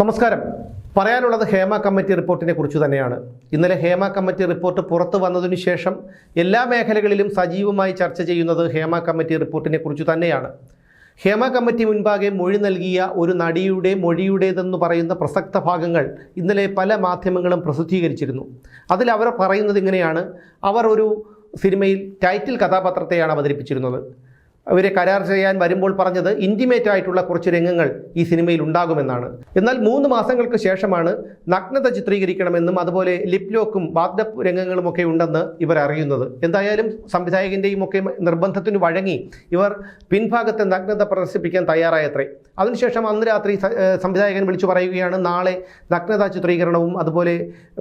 നമസ്കാരം. പറയാനുള്ളത് ഹേമ കമ്മിറ്റി റിപ്പോർട്ടിനെ കുറിച്ച് തന്നെയാണ്. ഇന്നലെ ഹേമ കമ്മിറ്റി റിപ്പോർട്ട് പുറത്തു വന്നതിനു ശേഷം എല്ലാ മേഖലകളിലും സജീവമായി ചർച്ച ചെയ്യുന്നത് ഹേമ കമ്മിറ്റി റിപ്പോർട്ടിനെ കുറിച്ച് തന്നെയാണ്. ഹേമ കമ്മിറ്റി മുൻപാകെ മൊഴി നൽകിയ ഒരു നടിയുടെ മൊഴിയുടേതെന്ന് പറയുന്ന പ്രസക്ത ഭാഗങ്ങൾ ഇന്നലെ പല മാധ്യമങ്ങളും പ്രസിദ്ധീകരിച്ചിരുന്നു. അതിൽ അവർ പറയുന്നത് ഇങ്ങനെയാണ്. അവർ ഒരു സിനിമയിൽ ടൈറ്റിൽ കഥാപാത്രത്തെയാണ് അവതരിപ്പിച്ചിരുന്നത്. അവരെ കരാർ ചെയ്യാൻ വരുമ്പോൾ പറഞ്ഞത് ഇന്റിമേറ്റ് ആയിട്ടുള്ള കുറച്ച് രംഗങ്ങൾ ഈ സിനിമയിൽ ഉണ്ടാകുമെന്നാണ്. എന്നാൽ മൂന്ന് മാസങ്ങൾക്ക് ശേഷമാണ് നഗ്നത ചിത്രീകരിക്കണമെന്നും അതുപോലെ ലിപ് ലോക്കും രംഗങ്ങളും ഒക്കെ ഉണ്ടെന്ന് ഇവർ അറിയുന്നത്. എന്തായാലും സംവിധായകന്റെയും ഒക്കെ നിർബന്ധത്തിന് വഴങ്ങി ഇവർ പിൻഭാഗത്തെ നഗ്നത പ്രദർശിപ്പിക്കാൻ തയ്യാറായത്രേ. അതിനുശേഷം അന്ന് രാത്രി സംവിധായകൻ വിളിച്ചു പറയുകയാണ് നാളെ നഗ്നത ചിത്രീകരണവും അതുപോലെ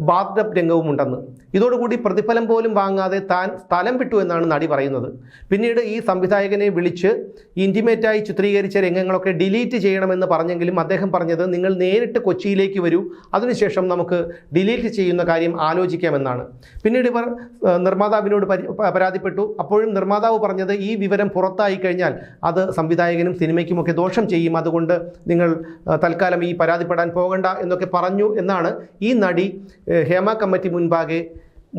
ബാത്ത്ഡപ്പ് രംഗവും ഉണ്ടെന്ന്. ഇതോടുകൂടി പ്രതിഫലം പോലും വാങ്ങാതെ താൻ സ്ഥലം വിട്ടു എന്നാണ് നടി പറയുന്നത്. പിന്നീട് ഈ സംവിധായകനെ വിളിച്ച് ഇന്റിമേറ്റായി ചിത്രീകരിച്ച രംഗങ്ങളൊക്കെ ഡിലീറ്റ് ചെയ്യണമെന്ന് പറഞ്ഞെങ്കിലും അദ്ദേഹം പറഞ്ഞത് നിങ്ങൾ നേരിട്ട് കൊച്ചിയിലേക്ക് വരൂ അതിനുശേഷം നമുക്ക് ഡിലീറ്റ് ചെയ്യുന്ന കാര്യം ആലോചിക്കാമെന്നാണ്. പിന്നീട് ഇവർ നിർമ്മാതാവിനോട് പരാതിപ്പെട്ടു. അപ്പോഴും നിർമ്മാതാവ് പറഞ്ഞത് ഈ വിവരം പുറത്തായി കഴിഞ്ഞാൽ അത് സംവിധായകനും സിനിമയ്ക്കുമൊക്കെ ദോഷം ചെയ്യും. അതുകൊണ്ട് നിങ്ങൾ തൽക്കാലം ഈ പരാതിപ്പെടാൻ പോകണ്ട എന്നൊക്കെ പറഞ്ഞു എന്നാണ് ഈ നടി ഹേമ കമ്മിറ്റി മുൻപാകെ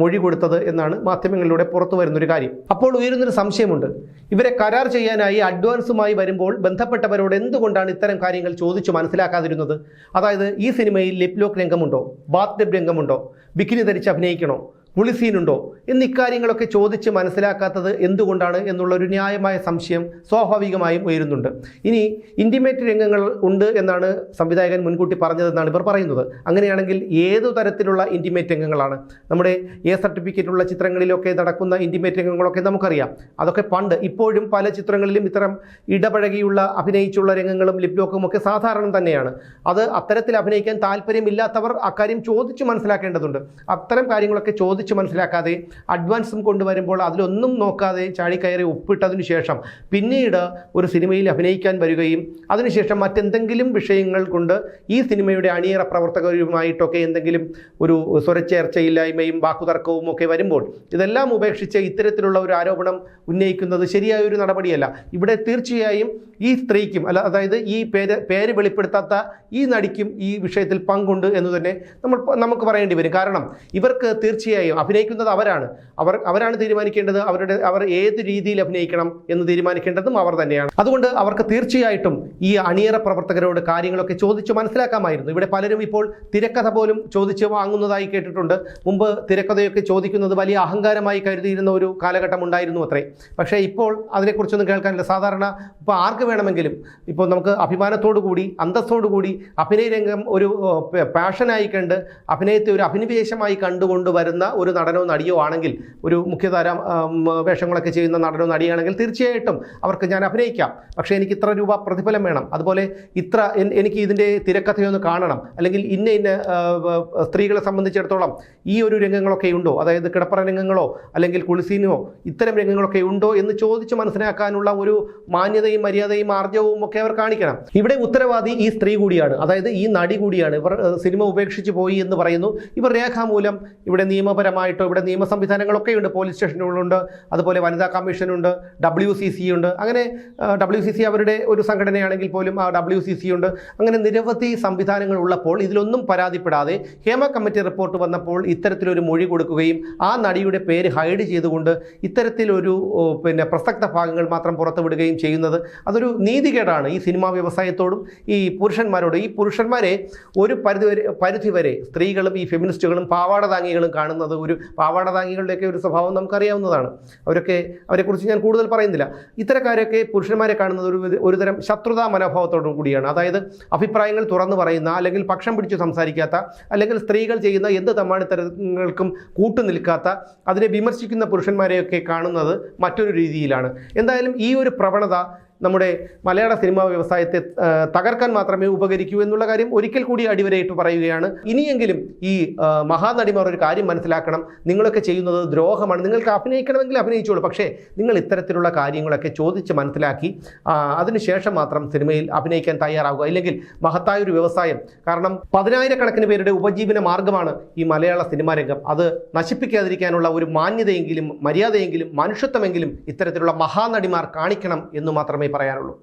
മൊഴി കൊടുത്തത് എന്നാണ് മാധ്യമങ്ങളിലൂടെ പുറത്തു വരുന്നൊരു കാര്യം. അപ്പോൾ ഉയരുന്നൊരു സംശയമുണ്ട്. ഇവരെ കരാർ ചെയ്യാനായി അഡ്വാൻസുമായി വരുമ്പോൾ ബന്ധപ്പെട്ടവരോട് എന്തുകൊണ്ടാണ് ഇത്തരം കാര്യങ്ങൾ ചോദിച്ചു മനസ്സിലാക്കാതിരുന്നത്? അതായത് ഈ സിനിമയിൽ ലിപ് ലോക്ക് രംഗമുണ്ടോ? ബാത്ത് ഡബ് രംഗമുണ്ടോ? ബിക്കിനി ധരിച്ച് അഭിനയിക്കണോ? പുളിസീനുണ്ടോ എന്നിക്കാര്യങ്ങളൊക്കെ ചോദിച്ച് മനസ്സിലാക്കാത്തത് എന്തുകൊണ്ടാണ് എന്നുള്ളൊരു ന്യായമായ സംശയം സ്വാഭാവികമായും ഉയരുന്നുണ്ട്. ഇനി ഇന്റിമേറ്റ് രംഗങ്ങൾ ഉണ്ട് എന്നാണ് സംവിധായകൻ മുൻകൂട്ടി പറഞ്ഞതെന്നാണ് ഇവർ പറയുന്നത്. അങ്ങനെയാണെങ്കിൽ ഏതു തരത്തിലുള്ള ഇന്റിമേറ്റ് രംഗങ്ങളാണ്? നമ്മുടെ എ സർട്ടിഫിക്കറ്റുള്ള ചിത്രങ്ങളിലൊക്കെ നടക്കുന്ന ഇന്റിമേറ്റ് രംഗങ്ങളൊക്കെ നമുക്കറിയാം. അതൊക്കെ പണ്ട് ഇപ്പോഴും പല ചിത്രങ്ങളിലും ഇത്തരം ഇടപഴകിയുള്ള അഭിനയിച്ചുള്ള രംഗങ്ങളും ലിപ്ലോക്കും ഒക്കെ സാധാരണ തന്നെയാണ്. അത് അത്തരത്തിൽ അഭിനയിക്കാൻ താല്പര്യമില്ലാത്തവർ അക്കാര്യം ചോദിച്ച് മനസ്സിലാക്കേണ്ടതുണ്ട്. അത്തരം കാര്യങ്ങളൊക്കെ ചോദിച്ചു മനസ്സിലാക്കാതെ അഡ്വാൻസും കൊണ്ടുവരുമ്പോൾ അതിലൊന്നും നോക്കാതെ ചാടിക്കയറി ഒപ്പിട്ടതിനു ശേഷം പിന്നീട് ഒരു സിനിമയിൽ അഭിനയിക്കാൻ വരികയും അതിനുശേഷം മറ്റെന്തെങ്കിലും വിഷയങ്ങൾ കൊണ്ട് ഈ സിനിമയുടെ അണിയറ പ്രവർത്തകരുമായിട്ടൊക്കെ എന്തെങ്കിലും ഒരു സ്വരച്ചേർച്ചയില്ലായ്മയും വാക്കുതർക്കവും ഒക്കെ വരുമ്പോൾ ഇതെല്ലാം ഉപേക്ഷിച്ച് ഇത്തരത്തിലുള്ള ഒരു ആരോപണം ഉന്നയിക്കുന്നത് ശരിയായ ഒരു നടപടിയല്ല. ഇവിടെ തീർച്ചയായും ഈ സ്ത്രീക്കും അല്ല അതായത് ഈ പേര് പേര് വെളിപ്പെടുത്താത്ത ഈ നടിക്കും ഈ വിഷയത്തിൽ പങ്കുണ്ട് എന്ന് തന്നെ നമ്മൾ നമുക്ക് പറയേണ്ടി വരും. കാരണം ഇവർക്ക് തീർച്ചയായും അഭിനയിക്കുന്നത് അവരാണ്. അവർ അവരാണ് തീരുമാനിക്കേണ്ടത്. അവരുടെ അവർ ഏത് രീതിയിൽ അഭിനയിക്കണം എന്ന് തീരുമാനിക്കേണ്ടതും അവർ തന്നെയാണ്. അതുകൊണ്ട് അവർക്ക് തീർച്ചയായിട്ടും ഈ അണിയറ പ്രവർത്തകരോട് കാര്യങ്ങളൊക്കെ ചോദിച്ച് മനസ്സിലാക്കാമായിരുന്നു. ഇവിടെ പലരും ഇപ്പോൾ തിരക്കഥ പോലും ചോദിച്ച് വാങ്ങുന്നതായി കേട്ടിട്ടുണ്ട്. മുമ്പ് തിരക്കഥയൊക്കെ ചോദിക്കുന്നത് വലിയ അഹങ്കാരമായി കരുതിയിരുന്ന ഒരു കാലഘട്ടം ഉണ്ടായിരുന്നു അത്രേ. പക്ഷേ ഇപ്പോൾ അതിനെക്കുറിച്ചൊന്നും കേൾക്കാനില്ല. സാധാരണ ഇപ്പോൾ ആർക്ക് വേണമെങ്കിലും ഇപ്പോൾ നമുക്ക് അഭിമാനത്തോടു കൂടി അന്തസ്സോടു കൂടി അഭിനയ രംഗം ഒരു പാഷനായി കണ്ട് അഭിനയത്തെ ഒരു അഭിനിവേശമായി കണ്ടുകൊണ്ട് വരുന്ന ഒരു നടനോ നടിയോ ആണെങ്കിൽ ഒരു മുഖ്യധാര വേഷങ്ങളൊക്കെ ചെയ്യുന്ന നടനോ നടിയാണെങ്കിൽ തീർച്ചയായിട്ടും അവർക്ക് ഞാൻ അഭിനയിക്കാം. പക്ഷേ എനിക്ക് ഇത്ര രൂപ പ്രതിഫലം വേണം. അതുപോലെ ഇത്ര എനിക്ക് ഇതിന്റെ തിരക്കഥയൊന്ന് കാണണം. അല്ലെങ്കിൽ ഇന്ന ഇന്ന സ്ത്രീകളെ സംബന്ധിച്ചിടത്തോളം ഈ ഒരു രംഗങ്ങളൊക്കെ ഉണ്ടോ? അതായത് കിടപ്പറ രംഗങ്ങളോ അല്ലെങ്കിൽ കുളിസീനോ ഇത്തരം രംഗങ്ങളൊക്കെ ഉണ്ടോ എന്ന് ചോദിച്ച് മനസ്സിലാക്കാനുള്ള ഒരു മാന്യതയും മര്യാദയും ആർജവും ഒക്കെ അവർ കാണിക്കണം. ഇവിടെ ഉത്തരവാദി ഈ സ്ത്രീ കൂടിയാണ്. അതായത് ഈ നടി കൂടിയാണ്. ഇവർ സിനിമ ഉപേക്ഷിച്ച് പോയി എന്ന് പറയുന്നു. ഇവർ രേഖാമൂലം ഇവിടെ നിയമപരമായിട്ടോ ഇവിടെ നിയമ സംവിധാനങ്ങളൊക്കെ ഉണ്ട് പോലീസ് സ്റ്റേഷനുകളുണ്ട്. അതുപോലെ വനിതാ കമ്മീഷനുണ്ട്. ഡബ്ല്യു സി സി ഉണ്ട് അങ്ങനെ ഡബ്ല്യു സി സി അവരുടെ ഒരു സംഘടനയാണെങ്കിൽ പോലും ആ ഡബ്ല്യു സി സി ഉണ്ട് അങ്ങനെ നിരവധി സംവിധാനങ്ങൾ ഉള്ളപ്പോൾ ഇതിലൊന്നും പരാതിപ്പെടാതെ ഹേമ കമ്മിറ്റി റിപ്പോർട്ട് വന്നപ്പോൾ ഇത്തരത്തിലൊരു മൊഴി കൊടുക്കുകയും ആ നടിയുടെ പേര് ഹൈഡ് ചെയ്തുകൊണ്ട് ഇത്തരത്തിലൊരു പിന്നെ പ്രസക്ത ഭാഗങ്ങൾ മാത്രം പുറത്തുവിടുകയും ചെയ്യുന്നത് അതൊരു നീതികേടാണ് ഈ സിനിമാ വ്യവസായത്തോടും ഈ പുരുഷന്മാരോടും. ഈ പുരുഷന്മാരെ ഒരു പരിധി വരെ പരിധിവരെ സ്ത്രീകളും ഈ ഫെമിനിസ്റ്റുകളും പാവാട താങ്ങികളും കാണുന്നത് ഒരു പാവാടതാങ്ങികളുടെയൊക്കെ ഒരു സ്വഭാവം നമുക്കറിയാവുന്നതാണ്. അവരൊക്കെ അവരെക്കുറിച്ച് ഞാൻ കൂടുതൽ പറയുന്നില്ല. ഇത്തരക്കാരൊക്കെ പുരുഷന്മാരെ കാണുന്നത് ഒരു ഒരുതരം ശത്രുതാ മനോഭാവത്തോടും കൂടിയാണ്. അതായത് അഭിപ്രായങ്ങൾ തുറന്നു പറയുന്ന അല്ലെങ്കിൽ പക്ഷം പിടിച്ച് സംസാരിക്കാത്ത അല്ലെങ്കിൽ സ്ത്രീകൾ ചെയ്യുന്ന എന്ത് തമ്മാണിത്തരങ്ങൾക്കും കൂട്ടുനിൽക്കാത്ത അതിനെ വിമർശിക്കുന്ന പുരുഷന്മാരെയൊക്കെ കാണുന്നത് മറ്റൊരു രീതിയിലാണ്. എന്തായാലും ഈ ഒരു പ്രവണത നമ്മുടെ മലയാള സിനിമാ വ്യവസായത്തെ തകർക്കാൻ മാത്രമേ ഉപകരിക്കൂ എന്നുള്ള കാര്യം ഒരിക്കൽ കൂടി അടിവരയിട്ട് പറയുകയാണ്. ഇനിയെങ്കിലും ഈ മഹാനടിമാർ ഒരു കാര്യം മനസ്സിലാക്കണം. നിങ്ങളൊക്കെ ചെയ്യുന്നത് ദ്രോഹമാണ്. നിങ്ങൾക്ക് അഭിനയിക്കണമെങ്കിൽ അഭിനയിച്ചോളൂ. പക്ഷേ നിങ്ങൾ ഇത്തരത്തിലുള്ള കാര്യങ്ങളൊക്കെ ചോദിച്ച് മനസ്സിലാക്കി അതിനുശേഷം മാത്രം സിനിമയിൽ അഭിനയിക്കാൻ തയ്യാറാവുക. ഇല്ലെങ്കിൽ മഹത്തായ ഒരു വ്യവസായം. കാരണം പതിനായിരക്കണക്കിന് പേരുടെ ഉപജീവന മാർഗമാണ് ഈ മലയാള സിനിമാ രംഗം. അത് നശിപ്പിക്കാതിരിക്കാനുള്ള ഒരു മാന്യതയെങ്കിലും മര്യാദയെങ്കിലും മനുഷ്യത്വമെങ്കിലും ഇത്തരത്തിലുള്ള മഹാനടിമാർ കാണിക്കണം എന്ന് മാത്രമേ പറയാനുള്ളൂ